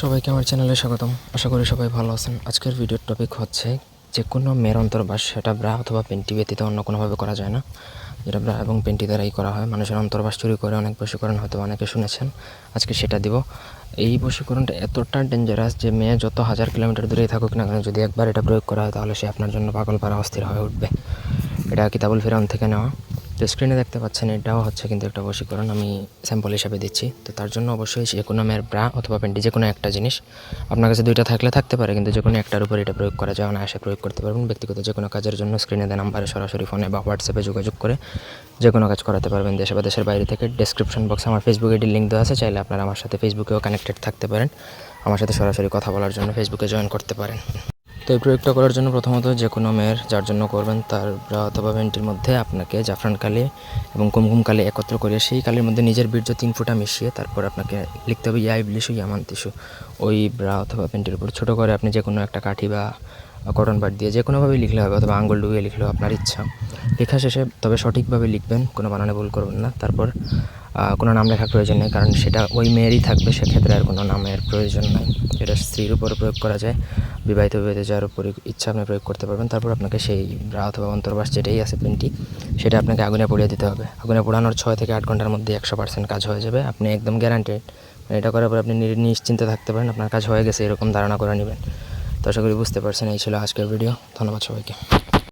সবাইকে আমার চ্যানেলে স্বাগতম। আশা করি সবাই ভালো আছেন। আজকের ভিডিওর টপিক হচ্ছে যে কোনো মেয়ের অন্তর্বাস সেটা ব্রা অথবা পেন্টি ব্যতীত অন্য কোনোভাবে করা যায় না। যেটা ব্রা এবং পেন্টি দ্বারাই করা হয়। মানুষের অন্তর্বাস চুরি করে অনেক বশীকরণ হয়তো অনেকে শুনেছেন। আজকে সেটা দিব। এই বশীকরণটা এতটা ডেঞ্জারাস যে মেয়ে যত হাজার কিলোমিটার দূরেই থাকুক না কেন, যদি একবার এটা প্রয়োগ করা হয় তাহলে সে আপনার জন্য পাগল পারা অস্থির হয়ে উঠবে। এটা কিতাবুল ফিরাউন থেকে নেওয়া। তো স্ক্রিনে দেখতে পাচ্ছেন, এটাও হচ্ছে কিন্তু একটা বশীকরণ আমি স্যাম্পল হিসাবে দিচ্ছি। তো তার জন্য অবশ্যই যে কোনো মেয়ের ব্রা অথবা প্যান্টি যে কোনো একটা জিনিস আপনার কাছে দুইটা থাকলে থাকতে পারে, কিন্তু যে কোনো একটার উপর এটা প্রয়োগ করা যায়, অনায়াসে প্রয়োগ করতে পারবেন। ব্যক্তিগত যে কোনো কাজের জন্য স্ক্রিনে দেওয়া নাম্বারে সরাসরি ফোনে বা হোয়াটসঅ্যাপে যোগাযোগ করে যে কোনো কাজ করাতে পারবেন। দেশে বা দেশের বাইরে থেকে ডেসক্রিপশন বক্সে আমার ফেসবুক আইডির লিঙ্ক দেওয়া আছে, চাইলে আপনারা আমার সাথে ফেসবুকেও কানেক্টেড থাকতে পারেন। আমার সাথে সরাসরি কথা বলার জন্য ফেসবুকে জয়েন করতে পারেন। তো এই প্রয়োগটা করার জন্য প্রথমত যে কোনো মেয়ের যার জন্য করবেন তার ব্রা অথবা ভেন্টির মধ্যে আপনাকে জাফরান কালি এবং কুমকুম কালি একত্র করে সেই কালির মধ্যে নিজের বীর্য তিন ফুটা মিশিয়ে তারপর আপনাকে লিখতে হবে ইয়াই বিলিশু ইয়ামান তিসু। ওই ব্রা অথবা ভেন্টির উপর ছোটো করে আপনি যে কোনো একটা কাঠি বা কটন পাট দিয়ে যে কোনোভাবেই লিখলে হবে অথবা আঙুল ডুবিয়ে লিখলেও আপনার ইচ্ছা। লেখা শেষে তবে সঠিকভাবে লিখবেন, কোনো বানানে ভুল করবেন না। তারপর কোনো নাম লেখার প্রয়োজন নেই, কারণ সেটা ওই মেয়েরই থাকবে, সেক্ষেত্রে আর কোনো নামের প্রয়োজন নাই। এটা স্ত্রীর উপর প্রয়োগ করা যায়, বিবাহিত বিবাহিত যার উপরে ইচ্ছা আপনি প্রয়োগ করতে পারবেন। তারপর আপনাকে সেই ব্রা অথবা অন্তর্বাস যেটাই আছে পেনটি সেটা আপনাকে আগুনে পুড়িয়ে দিতে হবে। আগুনে পোড়ানোর ছয় থেকে আট ঘণ্টার মধ্যে একশো পার্সেন্ট কাজ হয়ে যাবে। আপনি একদম গ্যারান্টেড এটা করার পর আপনি নিশ্চিন্তে থাকতে পারেন, আপনার কাজ হয়ে গেছে, এরকম ধারণা করে নেবেন। তো আশা করি বুঝতে পারছেন, এই ছিল আজকের ভিডিও ধন্যবাদ সবাইকে।